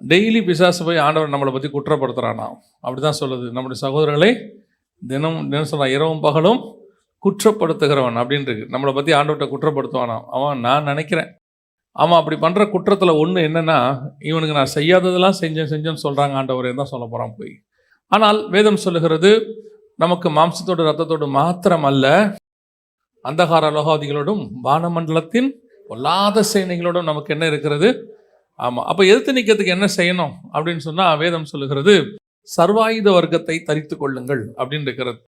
Daily பிசாசு போய் ஆண்டவர் நம்மளை பற்றி குற்றப்படுத்துகிறானா அப்படி தான் சொல்லுது. நம்முடைய சகோதரர்களை தினம் தினம் சொல்கிறான் இரவும் பகலும் குற்றப்படுத்துகிறவன் அப்படின்ருக்கு நம்மளை பற்றி ஆண்டவர்கிட்ட குற்றப்படுத்துவானா? அவன் நான் நினைக்கிறேன். அவன் அப்படி பண்ணுற குற்றத்தில் ஒன்று என்னென்னா இவனுக்கு நான் செய்யாததெல்லாம் செஞ்சேன் செஞ்சேன்னு சொல்கிறாங்க ஆண்டவரே தான் சொல்ல போகிறான் போய். ஆனால் வேதம் சொல்லுகிறது நமக்கு மாம்சத்தோடு ரத்தத்தோடு மாத்திரம் அல்ல அந்தகார லோகாதிகளோடும் வானமண்டலத்தின் பொல்லாத சேனைகளோடும் நமக்கு என்ன இருக்கிறது? ஆமாம் அப்போ எதிர்த்து நிற்கிறதுக்கு என்ன செய்யணும்? அப்படின்னு சொன்னால் வேதம் சொல்லுகிறது சர்வாயுத வர்க்கத்தை தரித்து கொள்ளுங்கள் அப்படின்னு இருக்கிறது.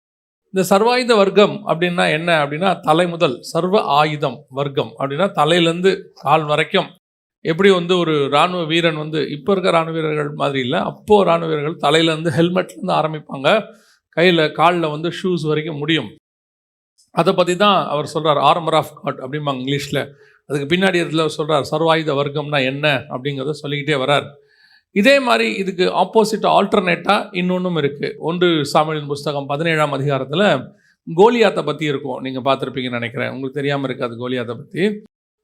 இந்த சர்வாயுத வர்க்கம் அப்படின்னா என்ன? அப்படின்னா தலை முதல் சர்வ ஆயுதம் வர்க்கம். அப்படின்னா தலையிலேருந்து கால் வரைக்கும். எப்படி வந்து ஒரு இராணுவ வீரன் வந்து இப்போ இருக்க இராணுவ வீரர்கள் மாதிரி இல்லை அப்போது இராணுவ வீரர்கள் தலையிலேருந்து ஹெல்மெட்லேருந்து ஆரம்பிப்பாங்க. கையில் காலில் வந்து ஷூஸ் வரைக்கும் முடியும். அதை பற்றி தான் அவர் சொல்கிறார் ஆர்மர் ஆஃப் காட் அப்படிம்பாங்க இங்கிலீஷில். அதுக்கு பின்னாடி இதில் சொல்கிறார் சர்வாயுத வர்க்கம்னா என்ன? அப்படிங்கிறத சொல்லிக்கிட்டே வரார். இதே மாதிரி இதுக்கு ஆப்போசிட் ஆல்டர்னேட்டாக இன்னொன்றும் இருக்குது ஒன்று சாமியின் புஸ்தகம் பதினேழாம் அதிகாரத்தில் கோலியாத்தை பற்றி இருக்கும். நீங்கள் பார்த்துருப்பீங்கன்னு நினைக்கிறேன். உங்களுக்கு தெரியாமல் இருக்காது கோலியாத்தை பற்றி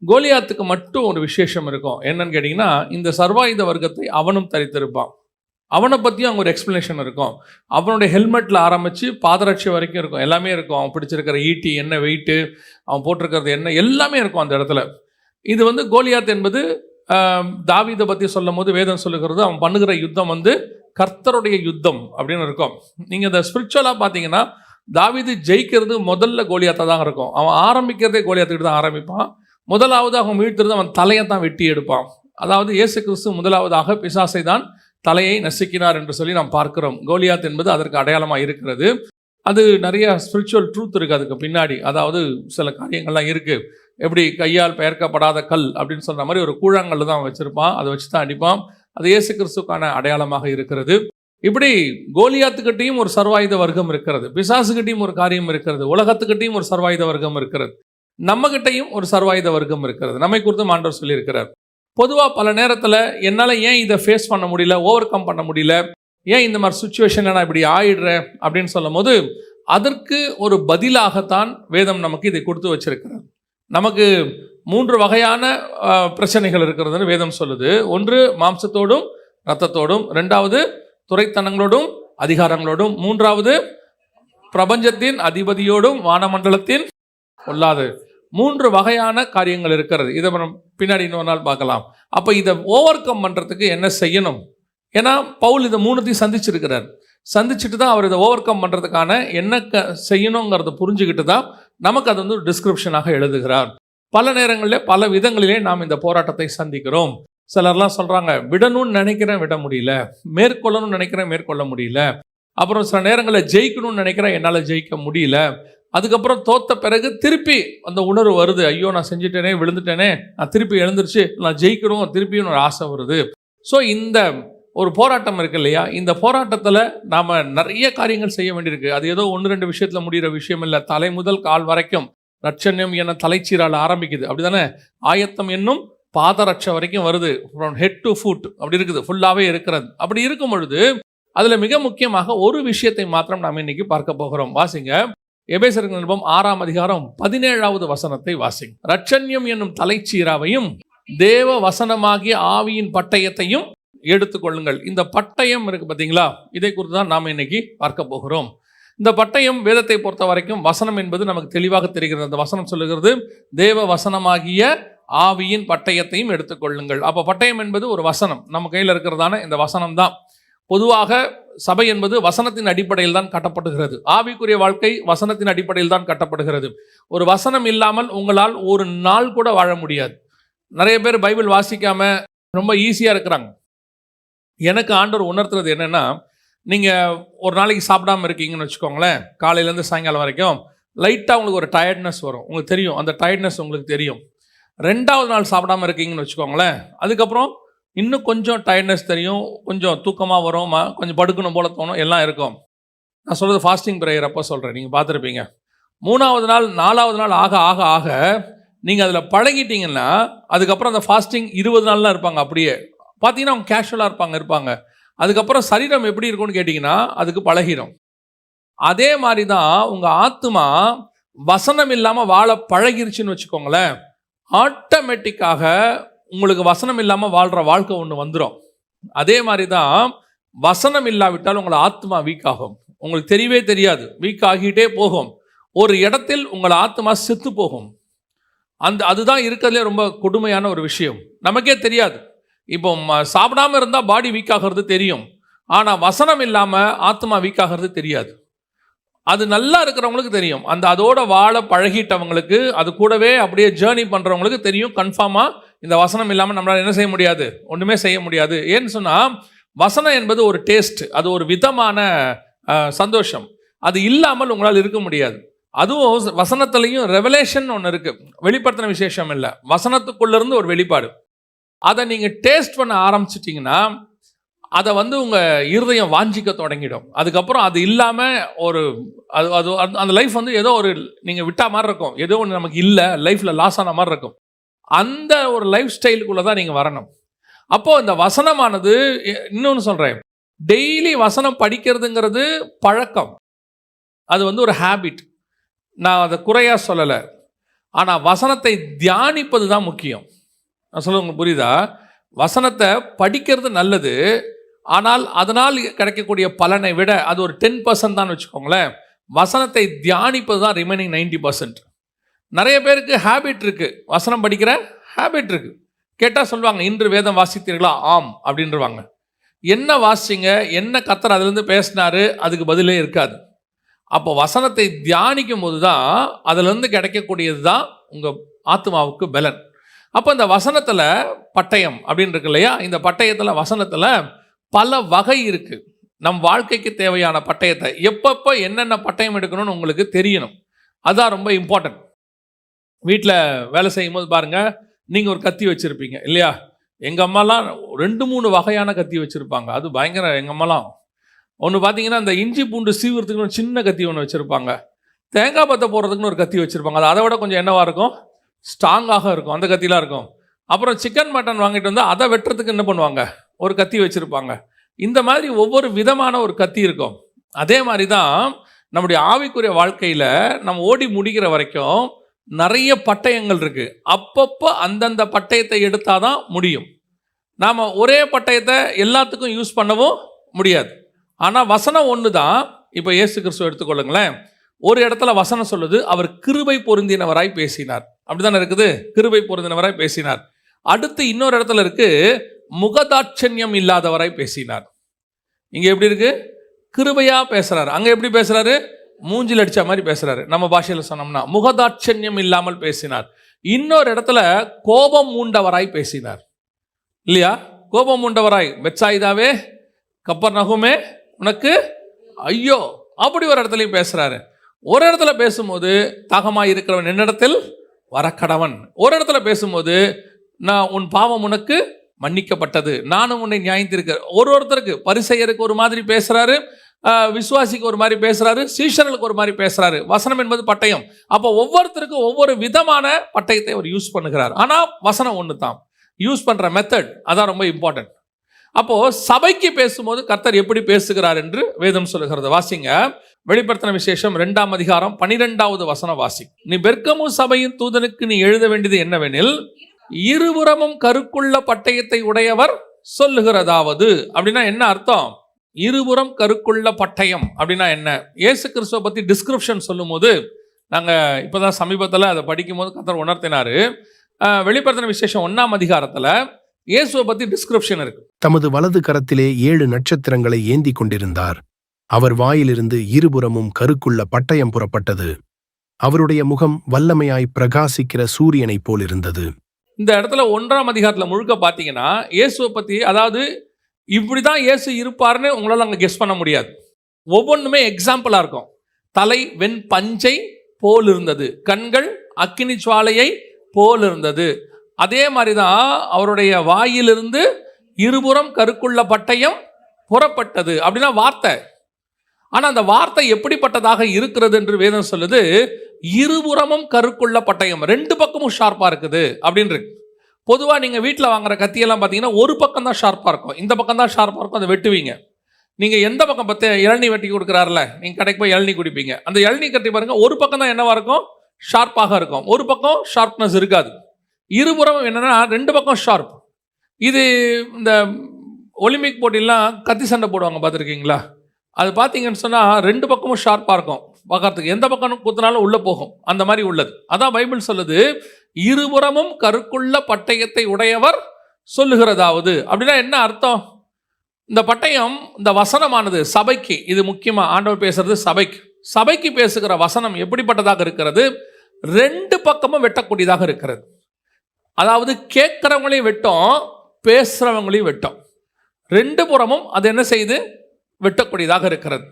கோலியாத்துக்கு மட்டும் ஒரு விசேஷம் இருக்கும். என்னன்னு கேட்டிங்கன்னா இந்த சர்வாயுத வர்க்கத்தை அவனும் தரித்திருப்பான். அவனை பற்றியும் அவங்க ஒரு எக்ஸ்ப்ளனேஷன் இருக்கும். அவனுடைய ஹெல்மெட்டில் ஆரம்பித்து பாதராட்சி வரைக்கும் இருக்கும். எல்லாமே இருக்கும். அவன் பிடிச்சிருக்கிற ஈட்டி என்ன வெயிட்டு அவன் போட்டிருக்கிறது என்ன எல்லாமே இருக்கும் அந்த இடத்துல. இது வந்து கோலியாத் என்பது தாவிதை தாவீதை பற்றி சொல்லும் போது வேதம் சொல்லுகிறது அவன் பண்ணுகிற யுத்தம் வந்து கர்த்தருடைய யுத்தம் அப்படின்னு இருக்கும். நீங்கள் இந்த ஸ்பிரிச்சுவலாக பார்த்தீங்கன்னா தாவிது ஜெயிக்கிறது முதல்ல கோலியாத்தா தான் இருக்கும். அவன் ஆரம்பிக்கிறதே கோலியாத்துக்கிட்டு தான் ஆரம்பிப்பான். முதலாவது அவன் வீழ்த்துறது அவன் தலையை தான் வெட்டி எடுப்பான். அதாவது இயேசு கிறிஸ்து முதலாவதாக பிசாசை தான் தலையை நசுக்கினார் என்று சொல்லி நாம் பார்க்கிறோம். கோலியாத் என்பது அதற்கு அடையாளமாக இருக்கிறது. அது நிறைய ஸ்பிரிச்சுவல் ட்ரூத் இருக்குது அதுக்கு பின்னாடி. அதாவது சில காரியங்கள்லாம் இருக்குது எப்படி கையால் பெயர்க்கப்படாத கல் அப்படின்னு சொல்கிற மாதிரி ஒரு கூழாங்கல் தான் வச்சுருப்பான். அதை வச்சு தான் அடிப்பான். அது இயேசு கிறிஸ்துக்கான அடையாளமாக இருக்கிறது. இப்படி கோலியாத்துக்கிட்டையும் ஒரு சர்வாயுத வர்க்கம் இருக்கிறது. பிசாசுகிட்டையும் ஒரு காரியம் இருக்கிறது. உலகத்துக்கிட்டையும் ஒரு சர்வாயுத வர்க்கம் இருக்கிறது. நம்மகிட்டையும் ஒரு சர்வாயுத வர்க்கம் இருக்கிறது. நம்மை குறித்து ஆண்டவர் சொல்லியிருக்கிறார். பொதுவாக பல நேரத்தில் என்னால் ஏன் இதை ஃபேஸ் பண்ண முடியல ஓவர் கம் பண்ண முடியல ஏன் இந்த மாதிரி சுச்சுவேஷனில் நான் இப்படி ஆயிடுறேன் அப்படின்னு சொல்லும் போது அதற்கு ஒரு பதிலாகத்தான் வேதம் நமக்கு இதை கொடுத்து வச்சிருக்கிறது. நமக்கு மூன்று வகையான பிரச்சனைகள் இருக்கிறதுன்னு வேதம் சொல்லுது. ஒன்று மாம்சத்தோடும் ரத்தத்தோடும் ரெண்டாவது துறைத்தனங்களோடும் அதிகாரங்களோடும். மூன்றாவது பிரபஞ்சத்தின் அதிபதியோடும் வானமண்டலத்தின் கொள்ளாது மூன்று வகையான காரியங்கள் இருக்கிறது. இதை நம்ம பின்னாடி இன்னொரு நாள் பார்க்கலாம். அப்போ இதை ஓவர் கம் பண்ணுறதுக்கு என்ன செய்யணும்? ஏன்னா பவுல் இதை மூணுத்தையும் சந்திச்சிருக்கிறார். சந்திச்சுட்டு தான் அவர் இதை ஓவர் கம் பண்ணுறதுக்கான என்ன க செய்யணுங்கிறத புரிஞ்சுக்கிட்டு தான் நமக்கு அது வந்து ஒரு டிஸ்கிரிப்ஷனாக எழுதுகிறார். பல நேரங்களில் பல விதங்களிலே நாம் இந்த போராட்டத்தை சந்திக்கிறோம். சிலர்லாம் சொல்கிறாங்க விடணும்னு நினைக்கிறேன் விட முடியல. மேற்கொள்ளணும்னு நினைக்கிறேன் மேற்கொள்ள முடியல. அப்புறம் சில நேரங்களில் ஜெயிக்கணும்னு நினைக்கிறேன் என்னால் ஜெயிக்க முடியல. அதுக்கப்புறம் தோத்த பிறகு திருப்பி அந்த உணர்வு வருது. ஐயோ நான் செஞ்சுட்டேனே விழுந்துட்டேனே நான் திருப்பி எழுந்துருச்சு நான் ஜெயிக்கணும் திருப்பியும் ஒரு ஆசை வருது. ஸோ இந்த ஒரு போராட்டம் இருக்கு இல்லையா? இந்த போராட்டத்தில் நாம் நிறைய காரியங்கள் செய்ய வேண்டியிருக்கு. அது ஏதோ ஒன்று ரெண்டு விஷயத்தில் முடிகிற விஷயம் இல்லை. தலை முதல் கால் வரைக்கும் ரட்சண்யம் என தலைச்சீரால் ஆரம்பிக்குது. அப்படிதானே? ஆயத்தம் என்னும் பாதரட்ச வரைக்கும் வருது. ஃப்ரம் ஹெட் டு ஃபுட் அப்படி இருக்குது. ஃபுல்லாகவே இருக்கிறது. அப்படி இருக்கும் பொழுது அதில் மிக முக்கியமாக ஒரு விஷயத்தை மாத்திரம் நாம் இன்னைக்கு பார்க்க போகிறோம். வாசிங்க. எபேசருக்கு நிருபம் ஆறாம் அதிகாரம் பதினேழாவது வசனத்தை வாசிங்க. ரட்சண்யம் என்னும் தலைச்சீராவையும் தேவ வசனமாகிய ஆவியின் பட்டயத்தையும் எடுத்துக்கொள்ளுங்கள் இந்த பட்டயம் இருக்கு பார்த்தீங்களா? இதை குறித்து தான் நாம் இன்னைக்கு பார்க்க போகிறோம். இந்த பட்டயம் வேதத்தை பொறுத்த வரைக்கும் வசனம் என்பது நமக்கு தெளிவாக தெரிகிறது. அந்த வசனம் சொல்லுகிறது தேவ வசனமாகிய ஆவியின் பட்டயத்தையும் எடுத்துக்கொள்ளுங்கள் அப்போ பட்டயம் என்பது ஒரு வசனம். நம்ம கையில் இருக்கிறதான இந்த வசனம் தான் பொதுவாக சபை என்பது வசனத்தின் அடிப்படையில் தான் கட்டப்படுகிறது. ஆவிக்குரிய வாழ்க்கை வசனத்தின் அடிப்படையில் தான் கட்டப்படுகிறது. ஒரு வசனம் இல்லாமல் உங்களால் ஒரு நாள் கூட வாழ முடியாது. நிறைய பேர் பைபிள் வாசிக்காம ரொம்ப ஈஸியாக இருக்கிறாங்க. எனக்கு ஆண்டவர் உணர்த்துறது என்னென்னா நீங்கள் ஒரு நாளைக்கு சாப்பிடாம இருக்கீங்கன்னு வச்சுக்கோங்களேன் காலையிலேருந்து சாயங்காலம் வரைக்கும் லைட்டாக உங்களுக்கு ஒரு டயர்ட்னஸ் வரும். உங்களுக்கு தெரியும். அந்த டயர்ட்னஸ் உங்களுக்கு தெரியும். ரெண்டாவது நாள் சாப்பிடாம இருக்கீங்கன்னு வச்சுக்கோங்களேன் அதுக்கப்புறம் இன்னும் கொஞ்சம் டயர்ட்னஸ் தெரியும் கொஞ்சம் தூக்கமாக வரும் கொஞ்சம் படுக்கணும் போல தோணும் எல்லாம் இருக்கும். நான் சொல்கிறது ஃபாஸ்டிங் ப்ரேயர் அப்போ சொல்கிறேன் நீங்கள் பார்த்துருப்பீங்க. மூணாவது நாள் நாலாவது நாள் ஆக ஆக ஆக நீங்கள் அதில் பழகிட்டீங்கன்னா அதுக்கப்புறம் அந்த ஃபாஸ்டிங் இருபது நாள்லாம் இருப்பாங்க அப்படியே. பார்த்தீங்கன்னா அவங்க கேஷுவலாக இருப்பாங்க இருப்பாங்க. அதுக்கப்புறம் சரீரம் எப்படி இருக்கும்னு கேட்டிங்கன்னா அதுக்கு பழகிடும். அதே மாதிரி தான் உங்கள் ஆத்மா வசனம் இல்லாமல் வாழ பழகிருச்சுன்னு வச்சுக்கோங்களேன். ஆட்டோமேட்டிக்காக உங்களுக்கு வசனம் இல்லாமல் வாழ்கிற வாழ்க்கை ஒன்று வந்துடும் அதே மாதிரி தான் வசனம் இல்லாவிட்டால் உங்களை ஆத்மா வீக் ஆகும். உங்களுக்கு தெரியவே தெரியாது. வீக் ஆகிட்டே போகும். ஒரு இடத்தில் உங்கள் ஆத்மா செத்து போகும். அந்த அதுதான் இருக்கிறதுலே ரொம்ப கொடுமையான ஒரு விஷயம். நமக்கே தெரியாது. இப்போ ம- சாப்பிடாம இருந்தால் பாடி வீக் ஆகிறது தெரியும். ஆனால் வசனம் இல்லாமல் ஆத்மா வீக் ஆகிறது தெரியாது. அது நல்லா இருக்கிறவங்களுக்கு தெரியும். அந்த அதோட வாழ பழகிட்டவங்களுக்கு அது கூடவே அப்படியே ஜேர்னி பண்ணுறவங்களுக்கு தெரியும். கன்ஃபார்மாக இந்த வசனம் இல்லாமல் நம்மளால் என்ன செய்ய முடியாது? ஒன்றுமே செய்ய முடியாது. ஏன்னு சொன்னால் வசனம் என்பது ஒரு டேஸ்ட் அது ஒரு விதமான சந்தோஷம். அது இல்லாமல் உங்களால் இருக்க முடியாது. அதுவும் வசனத்துலேயும் ரெவலேஷன் ஒன்று இருக்குது வெளிப்படுத்தின விசேஷம் இல்லை. வசனத்துக்குள்ளேருந்து ஒரு வெளிப்பாடு. அதை நீங்கள் டேஸ்ட் பண்ண ஆரம்பிச்சிட்டிங்கன்னா அதை வந்து உங்கள் இருதயம் வாஞ்சிக்க தொடங்கிடும். அதுக்கப்புறம் அது இல்லாமல் ஒரு அது அது அந்த லைஃப் வந்து ஏதோ ஒரு நீங்கள் விட்டா மாதிரி இருக்கும். ஏதோ ஒன்று நமக்கு இல்லை. லைஃப்பில் லாஸ் ஆன மாதிரி இருக்கும். அந்த ஒரு லைஃப் ஸ்டைலுக்குள்ளே தான் நீங்கள் வரணும். அப்போது இந்த வசனமானது இன்னொன்று சொல்கிறேன் டெய்லி வசனம் படிக்கிறதுங்கிறது பழக்கம். அது வந்து ஒரு ஹேபிட் நான் அதை குறையாக சொல்லலை. ஆனால் வசனத்தை தியானிப்பது தான் முக்கியம். நான் சொல்ல உங்களுக்கு புரியுதா? வசனத்தை படிக்கிறது நல்லது. ஆனால் அதனால் கிடைக்கக்கூடிய பலனை விட அது ஒரு டென் பர்சன்ட் தான் வச்சுக்கோங்களேன். வசனத்தை தியானிப்பது தான் ரிமைனிங் நைன்டி பர்சன்ட் நிறைய பேருக்கு ஹேபிட் இருக்குது வசனம் படிக்கிற ஹேபிட் இருக்குது கேட்டால் சொல்லுவாங்க இன்று வேதம் வாசித்தீர்களா? ஆம் அப்படின்றவாங்க. என்ன வாசிங்க என்ன கத்தர் அதுலேருந்து பேசினாரு அதுக்கு பதிலே இருக்காது. அப்போ வசனத்தை தியானிக்கும் போது தான் அதுலேருந்து கிடைக்கக்கூடியது தான் உங்கள் ஆத்மாவுக்கு பலன். அப்போ இந்த வசனத்தில் பட்டயம் அப்படின்னு இருக்கு இல்லையா? இந்த பட்டயத்தில் வசனத்தில் பல வகை இருக்குது நம் வாழ்க்கைக்கு தேவையான பட்டயத்தை எப்பப்போ என்னென்ன பட்டயம் எடுக்கணும்னு உங்களுக்கு தெரியணும். அதுதான் ரொம்ப இம்பார்ட்டன்ட் வீட்டில் வேலை செய்யும் போது பாருங்கள் நீங்கள் ஒரு கத்தி வச்சுருப்பீங்க இல்லையா? எங்கள் அம்மாலாம் ரெண்டு மூணு வகையான கத்தி வச்சுருப்பாங்க. அது பயங்கர எங்கள் அம்மாலாம். ஒன்று பார்த்தீங்கன்னா அந்த இஞ்சி பூண்டு சீவுறதுக்குன்னு ஒரு சின்ன கத்தி ஒன்று வச்சுருப்பாங்க. தேங்காய் பத்தை போடுறதுக்குன்னு ஒரு கத்தி வச்சுருப்பாங்க. அது அதை விட கொஞ்சம் என்னவாக இருக்கும்? ஸ்ட்ராங்காக இருக்கும். அந்த கத்திலாம் இருக்கும். அப்புறம் சிக்கன் மட்டன் வாங்கிட்டு வந்து அதை வெட்டுறதுக்கு என்ன பண்ணுவாங்க? ஒரு கத்தி வச்சுருப்பாங்க. இந்த மாதிரி ஒவ்வொரு விதமான ஒரு கத்தி இருக்கும். அதே மாதிரி தான் நம்முடைய ஆவிக்குரிய வாழ்க்கையில் நம்ம ஓடி முடிக்கிற வரைக்கும் நிறைய பட்டயங்கள் இருக்குது அப்பப்போ அந்தந்த பட்டயத்தை எடுத்தால் தான் முடியும். நாம் ஒரே பட்டயத்தை எல்லாத்துக்கும் யூஸ் பண்ணவும் முடியாது. ஆனால் வசனம் ஒன்று தான் இப்போ இயேசு கிறிஸ்துவ எடுத்துக்கொள்ளுங்களேன். ஒரு இடத்துல வசனம் சொல்லுது அவர் கிருபை பொருந்தினவராய் பேசினார். அப்படிதானே இருக்குது? கிருபை பொருந்தினவராய் பேசினார். அடுத்து இன்னொரு இடத்துல இருக்கு முகதாட்சண்யம் இல்லாதவராய் பேசினார். இங்கே எப்படி இருக்கு? கிருபையாக பேசுறாரு. அங்கே எப்படி பேசுறாரு? மூஞ்சில் அடித்த மாதிரி பேசுகிறாரு நம்ம பாஷையில் சொன்னோம்னா முகதாட்சண்யம் இல்லாமல் பேசினார். இன்னொரு இடத்துல கோபம் மூண்டவராய் பேசினார். இல்லையா? கோபம் மூண்டவராய். பெட்சாயிதாவே கப்பர் நகுமே? உனக்கு? ஐயோ! அப்படி ஒரு இடத்துலையும் பேசுகிறாரு ஒரு இடத்துல பேசும்போது தகமாக இருக்கிறவன் என்னிடத்தில்? வரக்கடவன். ஒரு இடத்துல பேசும்போது நான் உன் பாவம் உனக்கு மன்னிக்கப்பட்டது. நானும் உன்னை நியாயத்திருக்க ஒரு ஒருத்தருக்கு பரிசெயருக்கு ஒரு மாதிரி பேசுகிறாரு விசுவாசிக்கு ஒரு மாதிரி பேசுகிறாரு சீஷர்களுக்கு ஒரு மாதிரி பேசுகிறாரு வசனம் என்பது பட்டயம். அப்போ ஒவ்வொருத்தருக்கும் ஒவ்வொரு விதமான பட்டயத்தை அவர் யூஸ் பண்ணுகிறார். ஆனால் வசனம் ஒன்று தான் யூஸ் பண்ணுற மெத்தட் அதான் ரொம்ப இம்பார்ட்டன்ட் அப்போது சபைக்கு பேசும்போது கர்த்தர் எப்படி பேசுகிறார் என்று வேதம் சொல்லுகிறது. வாசிங்க. வெளிப்படுத்தின விசேஷம் ரெண்டாம் அதிகாரம் பனிரெண்டாவது வசன வாசி. நீ பெர்கமு சபையின் தூதனுக்கு நீ எழுத வேண்டியது என்னவெனில் இருபுறமும் கருக்குள்ள பட்டயத்தை உடையவர் சொல்லுகிறதாவது. அப்படின்னா என்ன அர்த்தம்? இருபுறம் கருக்குள்ள பட்டயம் அப்படின்னா என்ன? இயேசு கிறிஸ்துவ பத்தி டிஸ்கிரிப்ஷன் சொல்லும்போது நாங்க இப்பதான் சமீபத்தில் அதை படிக்கும்போது கத்தர் உணர்த்தினாரு. வெளிப்படுத்தின விசேஷம் ஒன்னாம் அதிகாரத்துல இயேசுவை பத்தி டிஸ்கிரிப்ஷன் இருக்கு. தமது வலது கரத்திலே ஏழு நட்சத்திரங்களை ஏந்திக் கொண்டிருந்தார். அவர் வாயிலிருந்து இருபுறமும் கருக்குள்ள பட்டயம் புறப்பட்டது. அவருடைய முகம் வல்லமையாய் பிரகாசிக்கிற சூரியனைப் போலிருந்தது. இந்த இடத்துல ஒன்றாம் அதிகாரத்தில் முழுக்க பார்த்தீங்கன்னா இயேசுவை பற்றி அதாவது இப்படி தான் இயேசு இருப்பார்னு உங்களால் அங்கே கெஸ் பண்ண முடியாது. ஒவ்வொன்றுமே எக்ஸாம்பிளாக இருக்கும். தலை வெண் பஞ்சை போல் இருந்தது. கண்கள் அக்கினி சுவாலையை போல் இருந்தது. அதே மாதிரி தான் அவருடைய வாயிலிருந்து இருபுறம் கருக்குள்ள பட்டயம் புறப்பட்டது. அப்படின்னா வார்த்தை. ஆனால் அந்த வார்த்தை எப்படிப்பட்டதாக இருக்கிறது என்று வேதம் சொல்லுது. இருபுறமும் கருக்குள்ள பட்டயம். ரெண்டு பக்கமும் ஷார்ப்பாக இருக்குது. அப்படின்னு பொதுவாக நீங்கள் வீட்டில் வாங்குற கத்தியெல்லாம் பார்த்தீங்கன்னா ஒரு பக்கம் தான் ஷார்ப்பாக இருக்கும். இந்த பக்கம் தான் ஷார்ப்பாக இருக்கும். அதை வெட்டுவீங்க. நீங்கள் எந்த பக்கம் பற்றி இளநீ வெட்டி கொடுக்குறாருல நீங்கள் கடைக்கு போய் இளநீ குடிப்பீங்க. அந்த இளநீ கட்டி பாருங்கள் ஒரு பக்கம் தான் என்னவாக இருக்கும்? ஷார்ப்பாக இருக்கும். ஒரு பக்கம் ஷார்ப்னஸ் இருக்காது. இருபுறம் என்னென்னா ரெண்டு பக்கம் ஷார்ப் இது இந்த ஒலிம்பிக் போட்டிலாம் கத்தி சண்டை போடுவாங்க பார்த்துருக்கீங்களா அது பார்த்தீங்கன்னு சொன்னால் ரெண்டு பக்கமும் ஷார்ப்பாக இருக்கும். பார்க்கறதுக்கு எந்த பக்கம் குத்தினாலும் உள்ளே போகும். அந்த மாதிரி உள்ளது. அதான் பைபிள் சொல்லுது இருபுறமும் கருக்குள்ள பட்டயத்தை உடையவர் சொல்லுகிறதாவது. அப்படின்னா என்ன அர்த்தம்? இந்த பட்டயம் இந்த வசனமானது சபைக்கு இது முக்கியமாக ஆண்டவர் பேசுறது சபைக்கு. சபைக்கு பேசுகிற வசனம் எப்படிப்பட்டதாக இருக்கிறது? ரெண்டு பக்கமும் வெட்டக்கூடியதாக இருக்கிறது. அதாவது கேட்குறவங்களையும் வெட்டும் பேசுகிறவங்களையும் வெட்டும். ரெண்டு புறமும் அது என்ன செய்து வெட்டக்கூடியதாக இருக்கிறது.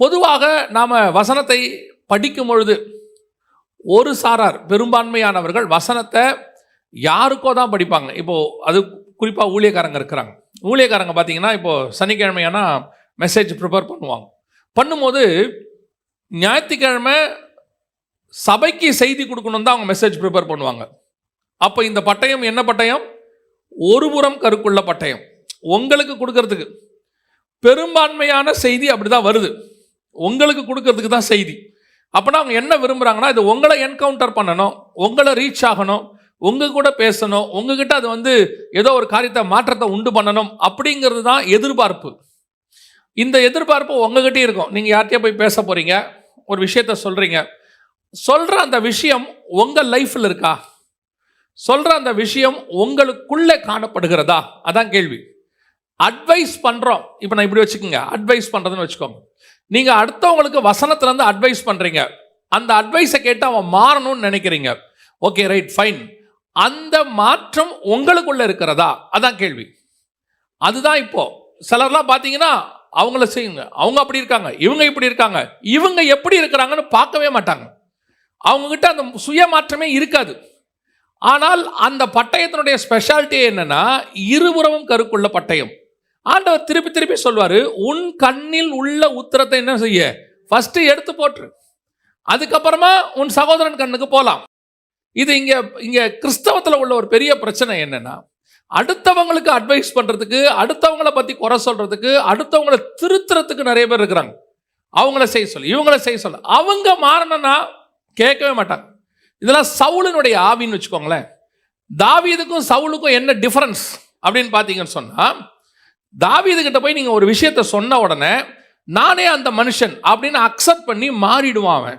பொதுவாக நாம் வசனத்தை படிக்கும் பொழுது ஒரு சாரார் பெரும்பான்மையானவர்கள் வசனத்தை யாருக்கோ தான் படிப்பாங்க. இப்போது அது குறிப்பாக ஊழியக்காரங்க இருக்கிறாங்க. ஊழியக்காரங்க பார்த்தீங்கன்னா இப்போது சனிக்கிழமையானா மெசேஜ் ப்ரிப்பேர் பண்ணுவாங்க. பண்ணும்போது ஞாயிற்றுக்கிழமை சபைக்கு செய்தி கொடுக்கணும் தான் அவங்க மெசேஜ் ப்ரிப்பேர் பண்ணுவாங்க. அப்போ இந்த பட்டயம் என்ன பட்டயம்? ஒரு புறம் கருக்குள்ள பட்டயம். உங்களுக்கு கொடுக்கறதுக்கு. பெரும்பான்மையான செய்தி அப்படி தான் வருது. உங்களுக்கு கொடுக்கறதுக்கு தான் செய்தி. அப்போனா அவங்க என்ன விரும்புகிறாங்கன்னா இது உங்களை என்கவுண்டர் பண்ணணும் உங்களை ரீச் ஆகணும் உங்கள் கூட பேசணும் உங்ககிட்ட அது வந்து ஏதோ ஒரு காரியத்தை மாற்றத்தை உண்டு பண்ணணும் அப்படிங்கிறது தான் எதிர்பார்ப்பு. இந்த எதிர்பார்ப்பு உங்ககிட்டயும் இருக்கும். நீங்கள் யார்கிட்டயோ போய் பேச போகிறீங்க ஒரு விஷயத்த சொல்கிறீங்க சொல்கிற அந்த விஷயம் உங்கள் லைஃப்பில் இருக்கா? சொல்கிற அந்த விஷயம் உங்களுக்குள்ளே காணப்படுகிறதா? அதான் கேள்வி. அட்வைஸ் பண்ணுறோம் இப்போ நான் இப்படி வச்சுக்கோங்க. அட்வைஸ் பண்ணுறதுன்னு வச்சுக்கோங்க. நீங்கள் அடுத்தவங்களுக்கு வசனத்துலேருந்து அட்வைஸ் பண்ணுறீங்க அந்த அட்வைஸை கேட்டு அவன் மாறணும்னு நினைக்கிறீங்க. ஓகே ரைட் ஃபைன் அந்த மாற்றம் உங்களுக்குள்ள இருக்கிறதா? அதான் கேள்வி. அதுதான் இப்போ. சிலர்லாம் பார்த்தீங்கன்னா அவங்கள செய்யுங்க. அவங்க அப்படி இருக்காங்க. இவங்க இப்படி இருக்காங்க. இவங்க எப்படி இருக்கிறாங்கன்னு பார்க்கவே மாட்டாங்க. அவங்கக்கிட்ட அந்த சுய மாற்றமே இருக்காது. ஆனால் அந்த பட்டயத்தினுடைய ஸ்பெஷாலிட்டி என்னென்னா இருபுறமும் கருக்குள்ள பட்டயம். ஆண்டவர் திருப்பி திருப்பி சொல்வார் உன் கண்ணில் உள்ள உத்தரத்தை என்ன செய்ய? ஃபஸ்ட்டு எடுத்து போட்டுரு அதுக்கப்புறமா உன் சகோதரன் கண்ணுக்கு போகலாம் இது இங்கே இங்கே கிறிஸ்தவத்தில் உள்ள ஒரு பெரிய பிரச்சனை என்னென்னா அடுத்தவங்களுக்கு அட்வைஸ் பண்ணுறதுக்கு அடுத்தவங்கள பற்றி குறை சொல்கிறதுக்கு அடுத்தவங்களை திருத்துறதுக்கு நிறைய பேர் இருக்கிறாங்க. அவங்கள செய்ய சொல்லு இவங்கள செய்ய சொல்லு. அவங்க மாறணும்னா கேட்கவே மாட்டாங்க. இதெல்லாம் சவுலினுடைய ஆவின்னு வச்சுக்கோங்களேன். தாவீதுக்கும் சவுலுக்கும் என்ன டிஃபரன்ஸ் அப்படின்னு பார்த்தீங்கன்னு சொன்னால் தாவீது கிட்ட போய் நீங்கள் ஒரு விஷயத்த சொன்ன உடனே நானே அந்த மனுஷன் அப்படின்னு அக்செப்ட் பண்ணி மாறிடுவான் அவன்.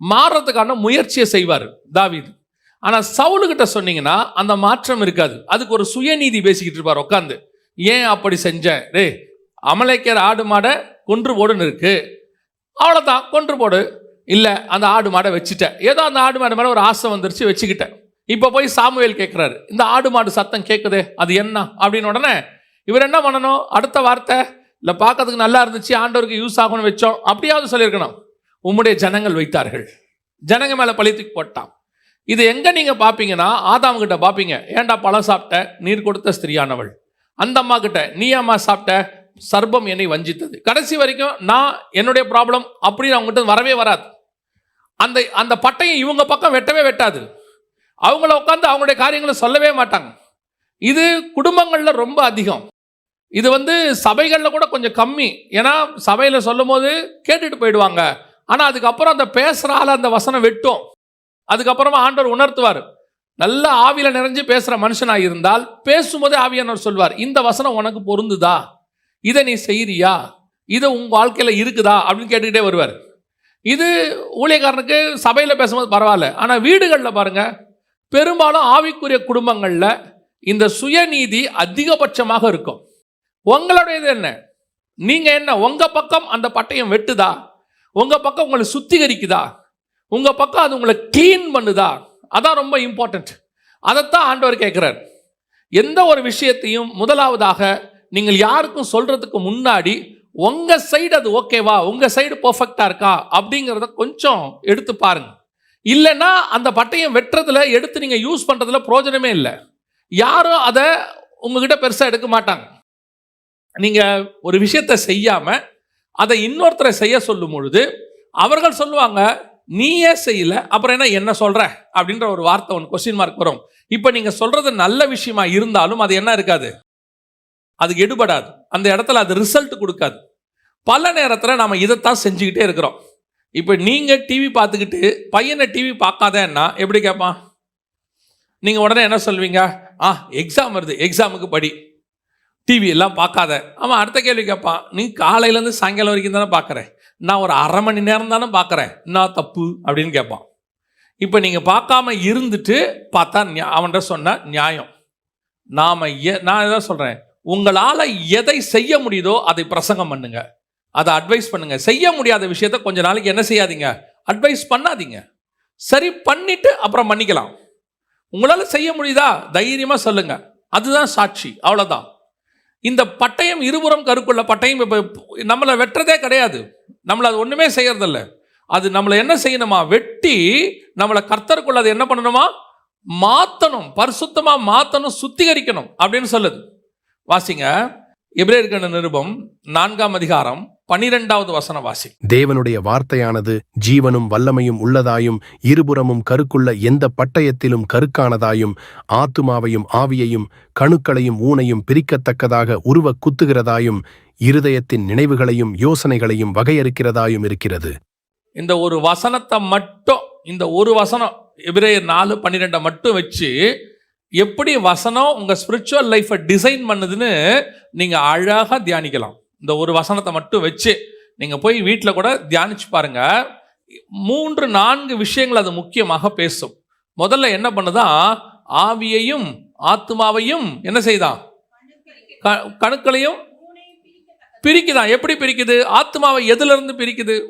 மாறுறதுக்கான முயற்சியை செய்வார் தாவீது. ஆனால் சவுலுக்கிட்ட சொன்னீங்கன்னா அந்த மாற்றம் இருக்காது. அதுக்கு ஒரு சுயநீதி பேசிக்கிட்டு இருப்பார் உட்காந்து ஏன் அப்படி செஞ்சேன் ரே அமலைக்கர் ஆடு மாடை கொன்று போடுன்னு இருக்கு. அவ்வளோதான் கொன்று போடு. இல்லை அந்த ஆடு மாடை வச்சுட்டேன் ஏதோ அந்த ஆடு மாடு மேலே ஒரு ஆசை வந்துருச்சு வச்சுக்கிட்டேன் இப்போ போய் சாமுவேல் கேட்குறாரு இந்த ஆடு மாடு சத்தம் கேட்குதே அது என்ன? அப்படின்னு உடனே இவர் என்ன பண்ணணும்? அடுத்த வார்த்தை இல்லை பார்க்கறதுக்கு நல்லா இருந்துச்சு ஆண்டவருக்கு யூஸ் ஆகும்னு வச்சோம். அப்படியாவது சொல்லியிருக்கணும். உம்முடைய ஜனங்கள் வைத்தார்கள். ஜனங்க மேலே பழித்துக்கு போட்டான். இது எங்கே நீங்கள் பார்ப்பீங்கன்னா ஆதாம்கிட்ட பார்ப்பீங்க ஏன்டா பழம் சாப்பிட்ட? நீர் கொடுத்த ஸ்திரியானவள். அந்த அம்மா கிட்ட நீ அம்மா சாப்பிட்ட? சர்பம் என்னை வஞ்சித்தது. கடைசி வரைக்கும் நான் என்னுடைய ப்ராப்ளம் அப்படின்னு அவங்ககிட்ட வரவே வராது. அந்த அந்த பட்டையும் இவங்க பக்கம் வெட்டவே வெட்டாது. அவங்கள உட்காந்து அவங்களுடைய காரியங்களை சொல்லவே மாட்டாங்க. இது குடும்பங்களில் ரொம்ப அதிகம். இது வந்து சபைகளில் கூட கொஞ்சம் கம்மி. ஏன்னா சபையில் சொல்லும் போது கேட்டுட்டு போயிடுவாங்க. ஆனால் அதுக்கப்புறம் அந்த பேசுகிற ஆள் அந்த வசனம் வெட்டும். அதுக்கப்புறமா ஆண்டவர் உணர்த்துவார். நல்ல ஆவியில் நிறைஞ்சு பேசுகிற மனுஷனாக இருந்தால் பேசும்போதே ஆவியானவர் சொல்வார் இந்த வசனம் உனக்கு பொருந்துதா? இதை நீ செய்கிறியா இதை உங்கள் வாழ்க்கையில் இருக்குதா? அப்படின்னு கேட்டுக்கிட்டே வருவார். இது ஊழியக்காரனுக்கு சபையில் பேசும்போது பரவாயில்ல. ஆனால் வீடுகளில் பாருங்கள் பெரும்பாலும் ஆவிக்குரிய குடும்பங்களில் இந்த சுயநீதி அதிகபட்சமாக இருக்கும். உங்களுடையது என்ன? நீங்கள் என்ன உங்கள் பக்கம் அந்த பட்டயம் வெட்டுதா? உங்கள் பக்கம் உங்களை சுத்திகரிக்குதா? உங்கள் பக்கம் அது உங்களை க்ளீன் பண்ணுதா? அதான் ரொம்ப இம்பார்ட்டண்ட் அதைத்தான் ஆண்டவர் கேட்குறார். எந்த ஒரு விஷயத்தையும் முதலாவதாக நீங்கள் யாருக்கும் சொல்கிறதுக்கு முன்னாடி உங்கள் சைடு அது ஓகேவா உங்கள் சைடு பர்ஃபெக்டாக இருக்கா? அப்படிங்கிறத கொஞ்சம் எடுத்து பாருங்கள் இல்லைன்னா அந்த பட்டயம் வெட்டுறதுல எடுத்து நீங்கள் யூஸ் பண்ணுறதுல பிரயோஜனமே இல்லை. யாரும் அதை உங்ககிட்ட பெருசாக எடுக்க மாட்டாங்க. நீங்கள் ஒரு விஷயத்தை செய்யாமல் அதை இன்னொருத்தரை செய்ய சொல்லும் பொழுது அவர்கள் சொல்லுவாங்க நீயே செய்யல அப்புறம் என்ன என்ன சொல்கிற அப்படின்ற ஒரு வார்த்தை ஒன்று கொஸ்டின் மார்க் வரும். இப்போ நீங்கள் சொல்கிறது நல்ல விஷயமா இருந்தாலும் அது என்ன இருக்காது? அது எடுபடாது. அந்த இடத்துல அது ரிசல்ட் கொடுக்காது. பல நேரத்தில் நாம் இதைத்தான் செஞ்சுக்கிட்டே இருக்கிறோம். இப்போ நீங்கள் டிவி பார்த்துக்கிட்டு பையனை டிவி பார்க்காதேன்னா எப்படி கேட்பான் நீங்கள் உடனே என்ன சொல்வீங்க? ஆ எக்ஸாம் வருது எக்ஸாமுக்கு படி. டிவி எல்லாம் பார்க்காத. அவன் அடுத்த கேள்வி கேட்பான் நீ காலையிலேருந்து சாயங்காலம் வரைக்கும் தானே பார்க்குறேன் நான் ஒரு அரை மணி நேரம் தானே பார்க்குறேன் நான் தப்பு? அப்படின்னு கேட்பான். இப்போ நீங்கள் பார்க்காம இருந்துட்டு பார்த்தா அவன்கிட்ட சொன்ன நியாயம். நாம் எ நான் எதாவது சொல்கிறேன் உங்களால் எதை செய்ய முடியுதோ அதை பிரசங்கம் பண்ணுங்க. அதை அட்வைஸ் பண்ணுங்க. செய்ய முடியாத விஷயத்த கொஞ்ச நாளைக்கு என்ன செய்யாதீங்க? அட்வைஸ் பண்ணாதீங்க. சரி பண்ணிட்டு அப்புறம் பண்ணிக்கலாம் உங்களால் செய்ய முடியுதா? தைரியமாக சொல்லுங்க. அதுதான் சாட்சி. அவ்வளோதான் இந்த பட்டயம் இருபுறம் கருக்குள்ள பட்டயம் இப்போ நம்மளை வெட்டுறதே கிடையாது. நம்மளை அது ஒன்றுமே செய்யறதில்ல. அது நம்மளை என்ன செய்யணுமா? வெட்டி நம்மளை கர்த்தருக்குள்ள அது என்ன பண்ணணுமா? மாற்றணும் பரிசுத்தமாக மாற்றணும் சுத்திகரிக்கணும் அப்படின்னு சொல்லுது. வாசிங்க. எபிரேயர்கண்ட நிருபம்? நான்காம் அதிகாரம் பனிரெண்டாவது வசனம் வாசி தேவனுடைய வார்த்தையானது ஜீவனும் வல்லமையும் உள்ளதாயும் இருபுறமும் கருக்குள்ள எந்த பட்டயத்திலும் கருக்கானதாயும் ஆத்துமாவையும் ஆவியையும் கணுக்களையும் ஊனையும் பிரிக்கத்தக்கதாக உருவ குத்துகிறதாயும் இருதயத்தின் நினைவுகளையும் யோசனைகளையும் வகையறுக்கிறதாயும் இருக்கிறது. இந்த ஒரு வசனத்தை மட்டும் இந்த ஒரு வசனம் எபிரேயர் நாலு பன்னிரெண்டை மட்டும் வச்சு எப்படி வசனம் உங்கள் ஸ்பிரிச்சுவல் லைஃப்பை டிசைன் பண்ணுதுன்னு நீங்கள் அழகாக தியானிக்கலாம். இந்த ஒரு வசனத்தை மட்டும் வச்சு நீங்கள் போய் வீட்டில் கூட தியானிச்சு பாருங்க. மூன்று நான்கு விஷயங்கள் அது முக்கியமாக பேசும். முதல்ல என்ன பண்ணுதான் ஆவியையும் ஆத்மாவையும் என்ன செய்தான் க- கணுக்களையும் பிரிக்குதான் எப்படி பிரிக்குது? ஆத்மாவை எதுலேருந்து பிரிக்குது?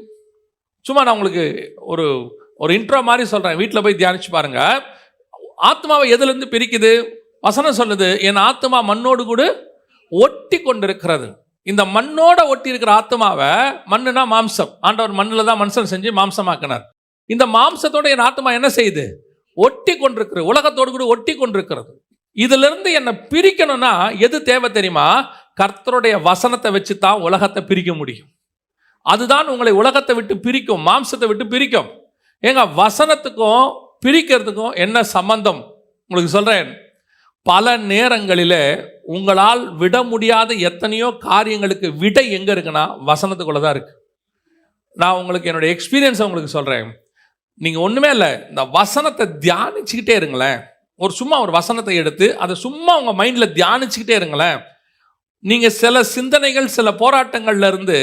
சும்மா நான் உங்களுக்கு ஒரு ஒரு இன்ட்ரோ மாதிரி சொல்கிறேன் வீட்டில் போய் தியானிச்சு பாருங்க. ஆத்மாவை எதுலேருந்து பிரிக்குது? வசனம் சொல்லுது என் ஆத்மா மண்ணோடு கூட ஒட்டி கொண்டிருக்கிறது. இந்த மண்ணோட ஒட்டி இருக்கிற ஆத்மாவை மண்ணுனா மாம்சம். ஆண்டவர் மண்ணில் தான் மனுஷன் செஞ்சு மாம்சமாக்கினார். இந்த மாம்சத்தோட என் ஆத்மா என்ன செய்யுது? ஒட்டி கொண்டிருக்கிறது. உலகத்தோடு கூட ஒட்டி கொண்டிருக்கிறது. இதிலிருந்து என்னை பிரிக்கணும்னா எது தேவை தெரியுமா? கர்த்தருடைய வசனத்தை வச்சு தான் உலகத்தை பிரிக்க முடியும். அதுதான் உங்களை உலகத்தை விட்டு பிரிக்கும் மாம்சத்தை விட்டு பிரிக்கும். ஏங்க வசனத்துக்கும் பிரிக்கிறதுக்கும் என்ன சம்பந்தம்? உங்களுக்கு சொல்கிறேன் பல நேரங்களில் உங்களால் விட முடியாத எத்தனையோ காரியங்களுக்கு விடை எங்கே இருக்குன்னா வசனத்துக்குள்ள தான் இருக்குது நான் உங்களுக்கு என்னுடைய எக்ஸ்பீரியன்ஸை உங்களுக்கு சொல்கிறேன் நீங்கள் ஒன்றுமே இல்லை இந்த வசனத்தை தியானிச்சுக்கிட்டே இருங்களேன். ஒரு சும்மா ஒரு வசனத்தை எடுத்து அதை சும்மா உங்கள் மைண்டில் தியானிச்சுக்கிட்டே இருங்களேன். நீங்கள் சில சிந்தனைகள் சில போராட்டங்கள்லேருந்து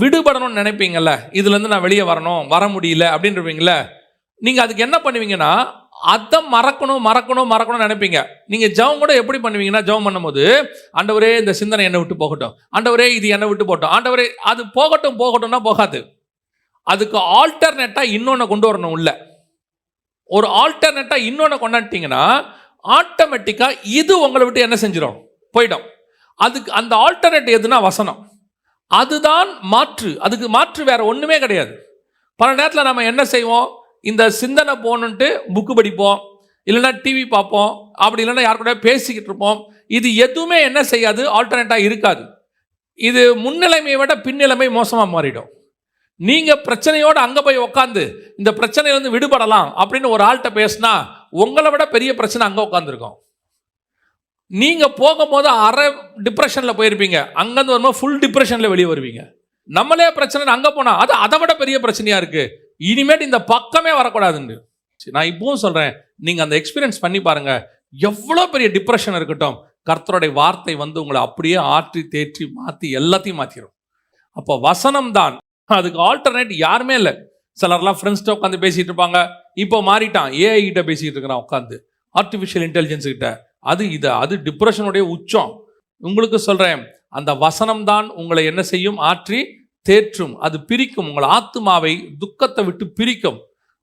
விடுபடணும்னு நினைப்பீங்கல்ல இதுலேருந்து நான் வெளியே வரணும் வர முடியல அப்படின்றவீங்கள நீங்கள் அதுக்கு என்ன பண்ணுவீங்கன்னா அதை மறக்கணும் மறக்கணும் மறக்கணும்னு நினைப்பீங்க. நீங்கள் ஜெபம் கூட எப்படி பண்ணுவீங்கன்னா ஜெபம் பண்ணும்போது ஆண்டவரே இந்த சிந்தனை என்னை விட்டு போகட்டும். ஆண்டவரே இது என்னை விட்டு போகட்டும். ஆண்டவரே அது போகட்டும் போகட்டும்னா போகாது. அதுக்கு ஆல்டர்னேட்டாக இன்னொன்று கொண்டு வரணும் உள்ள. ஒரு ஆல்டர்னேட்டாக இன்னொன்று கொண்டாட்டிங்கன்னா ஆட்டோமேட்டிக்காக இது உங்களை விட்டு என்ன செஞ்சிடும் போயிடும். அதுக்கு அந்த ஆல்டர்னேட் எதுனா வசனம். அதுதான் மாற்று. அதுக்கு மாற்று வேற ஒன்றுமே கிடையாது. பல நேரத்தில் நம்ம என்ன செய்வோம்? இந்த சிந்தனை போகணுன்ட்டு புக்கு படிப்போம். இல்லைன்னா டிவி பார்ப்போம். அப்படி இல்லைன்னா யார் கூட பேசிக்கிட்டு இருப்போம். இது எதுவுமே என்ன செய்யாது ஆல்டர்னேட்டாக இருக்காது. இது முன்னிலைமையை விட பின்னிலைமை மோசமாக மாறிடும். நீங்கள் பிரச்சனையோடு அங்கே போய் உட்காந்து இந்த பிரச்சனையிலேருந்து விடுபடலாம் அப்படின்னு ஒரு ஆள்கிட்ட பேசினா உங்களை விட பெரிய பிரச்சனை அங்கே உட்காந்துருக்கும் நீங்கள் போகும்போது அரை டிப்ரெஷனில் போயிருப்பீங்க. அங்கேருந்து வரும்போது ஃபுல் டிப்ரெஷனில் வெளியே வருவீங்க. நம்மளே பிரச்சனை அங்கே போனால் அது அதை விட பெரிய பிரச்சனையாக இருக்குது இனிமேட்டு இந்த பக்கமே வரக்கூடாதுன்னு சரி, நான் இப்பவும் சொல்கிறேன் நீங்கள் அந்த எக்ஸ்பீரியன்ஸ் பண்ணி பாருங்கள் எவ்வளோ பெரிய டிப்ரெஷன் இருக்கட்டும் கர்த்தருடைய வார்த்தை வந்து உங்களை அப்படியே ஆற்றி தேற்றி மாற்றி எல்லாத்தையும் மாற்றிடும் அப்போ வசனம் தான். அதுக்கு ஆல்டர்னேட் யாருமே இல்லை. சிலர்லாம் ஃப்ரெண்ட்ஸ்கிட்ட உட்காந்து பேசிகிட்டு இருப்பாங்க. இப்போ மாறிட்டான். ஏஐ கிட்ட பேசிகிட்டு இருக்கிறான் உட்காந்து ஆர்டிஃபிஷியல் இன்டெலிஜென்ஸ் கிட்ட. அது இதை அது டிப்ரெஷனுடைய உச்சம். உங்களுக்கு சொல்கிறேன் அந்த வசனம் தான் உங்களை என்ன செய்யும்? ஆற்றி தேற்றும் அது பிரிக்கும். உங்கள் ஆத்மாவை துக்கத்தை விட்டு பிரிக்கும்.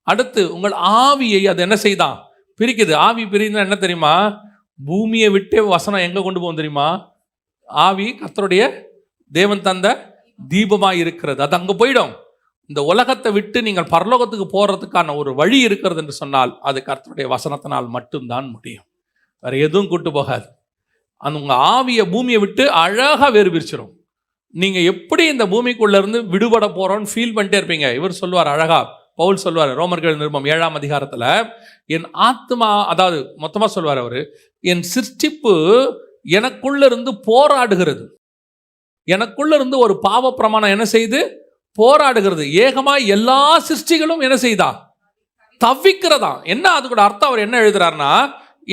அடுத்து உங்கள் ஆவியை அது என்ன செய்தான் பிரிக்குது. ஆவி பிரிந்தா என்ன தெரியுமா? பூமியை விட்டே வசனம் எங்கே கொண்டு போகும் தெரியுமா? ஆவி கத்தருடைய தேவன் தந்த தீபமாக இருக்கிறது. அது அங்கே போயிடும். இந்த உலகத்தை விட்டு நீங்கள் பரலோகத்துக்கு போகிறதுக்கான ஒரு வழி இருக்கிறது என்று சொன்னால் அது கர்த்தருடைய வசனத்தினால் மட்டும்தான் முடியும். வேறு எதுவும் கூட்டு போகாது. அந்த உங்கள் ஆவியை பூமியை விட்டு அழகாக வேறு பிரிச்சிடும் நீங்கள் எப்படி இந்த பூமிக்குள்ளேருந்து விடுபட போகிறோன்னு ஃபீல் பண்ணிட்டே இருப்பீங்க. இவர் சொல்லுவார் அழகா பவுல் சொல்லுவார் ரோமர்கள் நிருபம் ஏழாம் அதிகாரத்தில் என் ஆத்மா அதாவது மொத்தமாக சொல்லுவார் அவர் என் சிருஷ்டிப்பு எனக்குள்ளேருந்து போராடுகிறது. எனக்குள்ள இருந்து ஒரு பாவ பிரமாணம் என்ன செய்து? போராடுகிறது. ஏகமாக எல்லா சிருஷ்டிகளும் என்ன செய்தா? தவிக்கிறதா? என்ன அதுக்கூட அர்த்தம் அவர் என்ன எழுதுறாருன்னா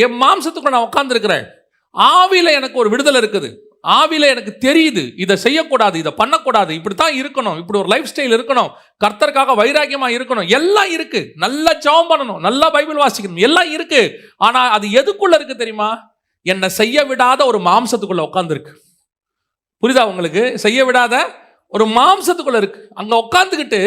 என் மாம்சத்துக்குள்ள நான் உட்காந்துருக்கிறேன் ஆவியில் எனக்கு ஒரு விடுதலை இருக்குது. ஆவில எனக்கு தெரியுது இதை செய்யக்கூடாது இதை பண்ணக்கூடாது இப்படி தான் இருக்கணும் இப்படி ஒரு லைஃப் ஸ்டைல் இருக்கணும் கர்த்தருக்காக வைராக்கியமா இருக்கணும் எல்லாம் இருக்கு. நல்லா ஜெபம் பண்ணணும் நல்லா பைபிள் வாசிக்கணும் எல்லாம் இருக்கு. ஆனா அது எதுக்குள்ள இருக்கு தெரியுமா? என்னை செய்ய விடாத ஒரு மாம்சத்துக்குள்ள உட்காந்துருக்கு புரியுதா உங்களுக்கு? செய்ய விடாத ஒரு மாம்சத்துக்குள்ள இருக்கு. அங்க உட்காந்துக்கிட்டு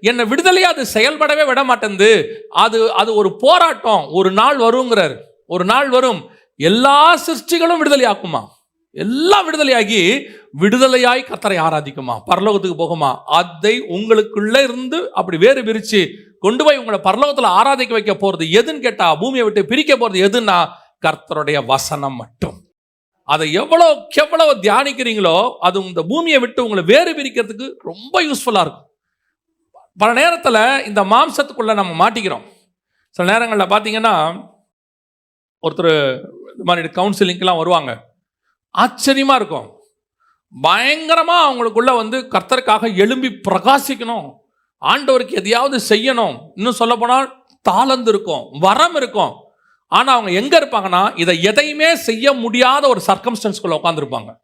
என்னை விடுதலையா அது செயல்படவே விட மாட்டேங்குது. அது அது ஒரு போராட்டம். ஒரு நாள் வருங்கிறார். ஒரு நாள் வரும். எல்லா சிருஷ்டிகளும் விடுதலை ஆக்குமா எல்லாம் விடுதலையாகி விடுதலையாய் கத்தரை ஆராதிக்குமா? பரலோகத்துக்கு போகுமா? அதை உங்களுக்குள்ள இருந்து அப்படி வேறு பிரித்து கொண்டு போய் உங்களை பரலோகத்தில் ஆராதிக்க வைக்க போகிறது எதுன்னு கேட்டால் பூமியை விட்டு பிரிக்க போகிறது எதுன்னா கர்த்தருடைய வசனம் மட்டும். அதை எவ்வளோ எவ்வளவு தியானிக்கிறீங்களோ அது இந்த பூமியை விட்டு உங்களை வேறு பிரிக்கிறதுக்கு ரொம்ப யூஸ்ஃபுல்லாக இருக்கும். பல நேரத்தில் இந்த மாம்சத்துக்குள்ளே நம்ம மாட்டிக்கிறோம். சில நேரங்களில் பார்த்தீங்கன்னா ஒருத்தர் இது மாதிரி கவுன்சிலிங்க்கெலாம் வருவாங்க. ஆச்சரியமா இருக்கும். பயங்கரமா அவங்களுக்குள்ள வந்து கர்த்தருக்காக எழும்பி பிரகாசிக்கணும். ஆண்டவருக்கு எதையாவது செய்யணும். இன்னும் சொல்ல போனால் தாளந்து இருக்கும் வரம் இருக்கும். ஆனா அவங்க எங்க இருப்பாங்கன்னா இதை எதையுமே செய்ய முடியாத ஒரு சர்க்கம்ஸ்டன்ஸ்குள்ள உட்காந்துருப்பாங்க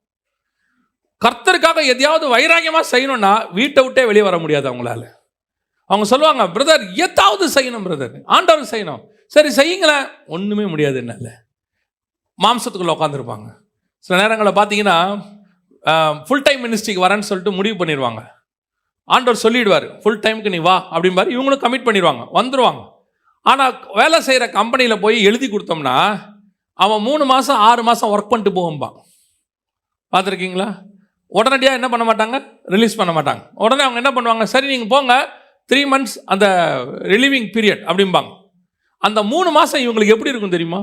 கர்த்தருக்காக எதையாவது வைராகியமா செய்யணும்னா வீட்டை விட்டே வெளியே வர முடியாது அவங்களால. அவங்க சொல்லுவாங்க பிரதர் எதாவது செய்யணும் பிரதர் ஆண்டவர் செய்யணும். சரி செய்யுங்களேன். ஒண்ணுமே முடியாது என்னால. மாம்சத்துக்குள்ள உட்காந்துருப்பாங்க சில நேரங்களில் பார்த்தீங்கன்னா ஃபுல் டைம் மினிஸ்ட்ரிக்கு வரேன்னு சொல்லிட்டு முடிவு பண்ணிடுவாங்க ஆண்டவர் சொல்லிடுவார் ஃபுல் டைமுக்கு நீ வா அப்படிம்பாரு. இவங்களும் கமிட் பண்ணிடுவாங்க வந்துடுவாங்க ஆனால் வேலை செய்கிற கம்பெனியில் போய் எழுதி கொடுத்தோம்னா அவன் மூணு மாதம் ஆறு மாதம் ஒர்க் பண்ணிட்டு போகும்பான். பார்த்துருக்கீங்களா உடனடியாக என்ன பண்ண மாட்டாங்க? ரிலீஸ் பண்ண மாட்டாங்க. உடனே அவங்க என்ன பண்ணுவாங்க? சரி நீங்கள் போங்க. த்ரீ மந்த்ஸ் அந்த ரிலீவிங் பீரியட் அப்படிம்பாங்க. அந்த மூணு மாதம் இவங்களுக்கு எப்படி இருக்கும் தெரியுமா?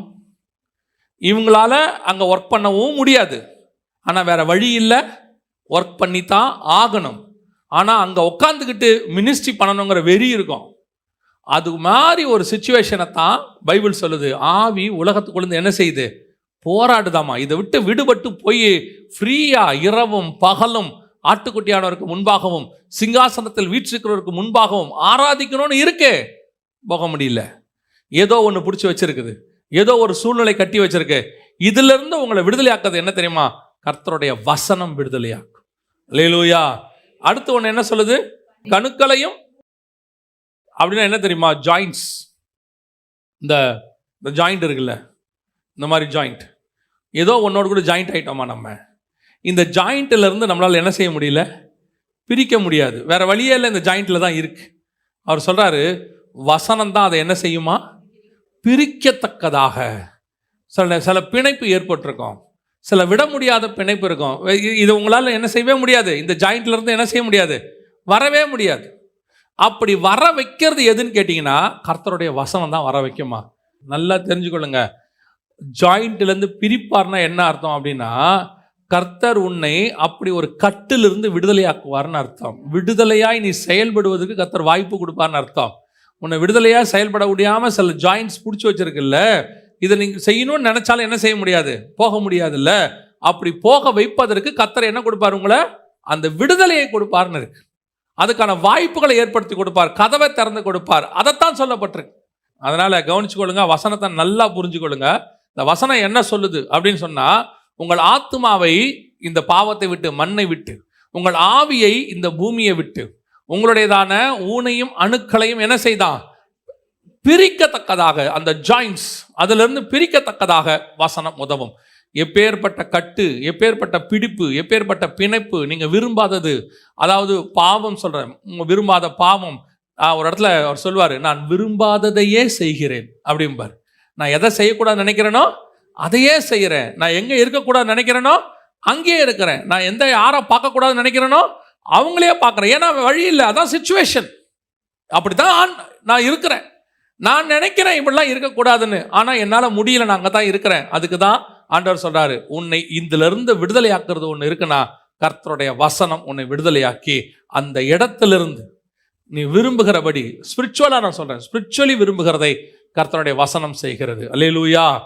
இவங்களால அங்கே ஒர்க் பண்ணவும் முடியாது. ஆனால் வேறு வழி இல்லை. ஒர்க் பண்ணி தான் ஆகணும். ஆனால் அங்கே உட்காந்துக்கிட்டு மினிஸ்ட்ரி பண்ணணுங்கிற வெறி இருக்கும். அது மாதிரி ஒரு சுச்சுவேஷனை தான் பைபிள் சொல்லுது. ஆவி உலகத்துக்குள்ளேருந்து என்ன செய்யுது? போராடுதாமா. இதை விட்டு விடுபட்டு போய் ஃப்ரீயாக இரவும் பகலும் ஆட்டுக்குட்டியானவருக்கு முன்பாகவும் சிங்காசனத்தில் வீற்றிருக்கிறவருக்கு முன்பாகவும் ஆராதிக்கணும்னு இருக்கே. போக முடியல. ஏதோ ஒன்று பிடிச்சி வச்சிருக்குது. ஏதோ ஒரு சூழ்நிலை கட்டி வச்சிருக்கு. இதிலிருந்து உங்களை விடுதலையாக்குறது என்ன தெரியுமா? கர்த்தருடைய வசனம் விடுதலையாக்கும். லேலூயா அடுத்து ஒன்று என்ன சொல்லுது? கணுக்களையும் அப்படின்னா என்ன தெரியுமா? ஜாயிண்ட்ஸ் இந்த இந்த ஜாயிண்ட் இருக்குல்ல? இந்த மாதிரி ஜாயிண்ட் ஏதோ ஒன்றோடு கூட ஜாயிண்ட் ஆகிட்டோமா நம்ம? இந்த ஜாயிண்ட்டிலேருந்து நம்மளால் என்ன செய்ய முடியல? பிரிக்க முடியாது. வேறு வழியே இல்லை இந்த ஜாயிண்ட்டில் தான் இருக்குது அவர் சொல்கிறாரு வசனம் தான் அதை என்ன செய்யுமா? பிரிக்கத்தக்கதாக. சில சில பிணைப்பு ஏற்பட்டிருக்கும். சில விட முடியாத பிணைப்பு இருக்கும். இது உங்களால் என்ன செய்யவே முடியாது. இந்த ஜாயிண்ட்ல இருந்து என்ன செய்ய முடியாது. வரவே முடியாது. அப்படி வர வைக்கிறது எதுன்னு கேட்டிங்கன்னா கர்த்தருடைய வசனம் தான் வர வைக்குமா? நல்லா தெரிஞ்சுக்கொள்ளுங்க. ஜாயிண்ட்லேருந்து பிரிப்பார்னா என்ன அர்த்தம் அப்படின்னா கர்த்தர் உன்னை அப்படி ஒரு கட்டிலிருந்து விடுதலையாக்குவார்னு அர்த்தம். விடுதலையாய் நீ செயல்படுவதற்கு கர்த்தர் வாய்ப்பு கொடுப்பார்னு அர்த்தம். உன்னை விடுதலையாக செயல்பட முடியாமல் சில ஜாயிண்ட்ஸ் பிடிச்சி வச்சிருக்குல்ல இதை நீங்கள் செய்யணும்னு நினச்சாலும் என்ன செய்ய முடியாது? போக முடியாதுல்ல? அப்படி போக வைப்பதற்கு கத்தரை என்ன கொடுப்பார் உங்களை? அந்த விடுதலையை கொடுப்பார்னு இருக்கு. அதுக்கான வாய்ப்புகளை ஏற்படுத்தி கொடுப்பார். கதவை திறந்து கொடுப்பார். அதைத்தான் சொல்லப்பட்டிருக்கு. அதனால் கவனிச்சுக்கொள்ளுங்க வசனத்தை நல்லா புரிஞ்சுக்கொள்ளுங்க இந்த வசனம் என்ன சொல்லுது அப்படின்னு சொன்னால் உங்கள் ஆத்மாவை இந்த பாவத்தை விட்டு மண்ணை விட்டு உங்கள் ஆவியை இந்த பூமியை விட்டு உங்களுடையதான ஊனையும் அணுக்களையும் என்ன செய்தான் பிரிக்கத்தக்கதாக அந்த ஜாயின்ஸ் அதிலிருந்து பிரிக்கத்தக்கதாக வசனம் உதவும். எப்பேற்பட்ட கட்டு எப்பேற்பட்ட பிடிப்பு எப்பேற்பட்ட பிணைப்பு நீங்கள் விரும்பாதது. அதாவது பாவம் சொல்கிறேன் விரும்பாத பாவம். ஒரு இடத்துல அவர் சொல்வார் நான் விரும்பாததையே செய்கிறேன் அப்படிம்பார். நான் எதை செய்யக்கூடாது நினைக்கிறேனோ அதையே செய்கிறேன். நான் எங்கே இருக்கக்கூடாது நினைக்கிறேனோ அங்கேயே இருக்கிறேன். நான் எந்த யாரை பார்க்கக்கூடாது நினைக்கிறேனோ அவங்களே பார்க்குறேன். ஏன்னா வழி இல்லை. அதான் சுச்சுவேஷன் அப்படி தான் நான் இருக்கிறேன். நான் நினைக்கிறேன் இப்படிலாம் இருக்கக்கூடாதுன்னு. ஆனால் என்னால் முடியல. நான் அங்கே தான் இருக்கிறேன். அதுக்கு தான் ஆண்டவர் சொல்கிறாரு உன்னை இதிலிருந்து விடுதலையாக்குறது ஒன்று இருக்குன்னா கர்த்தருடைய வசனம் உன்னை விடுதலையாக்கி அந்த இடத்திலிருந்து நீ விரும்புகிறபடி ஸ்பிரிச்சுவலாக நான் சொல்கிறேன் ஸ்பிரிச்சுவலி விரும்புகிறதை கர்த்தருடைய வசனம் செய்கிறது. அல்லேலூயா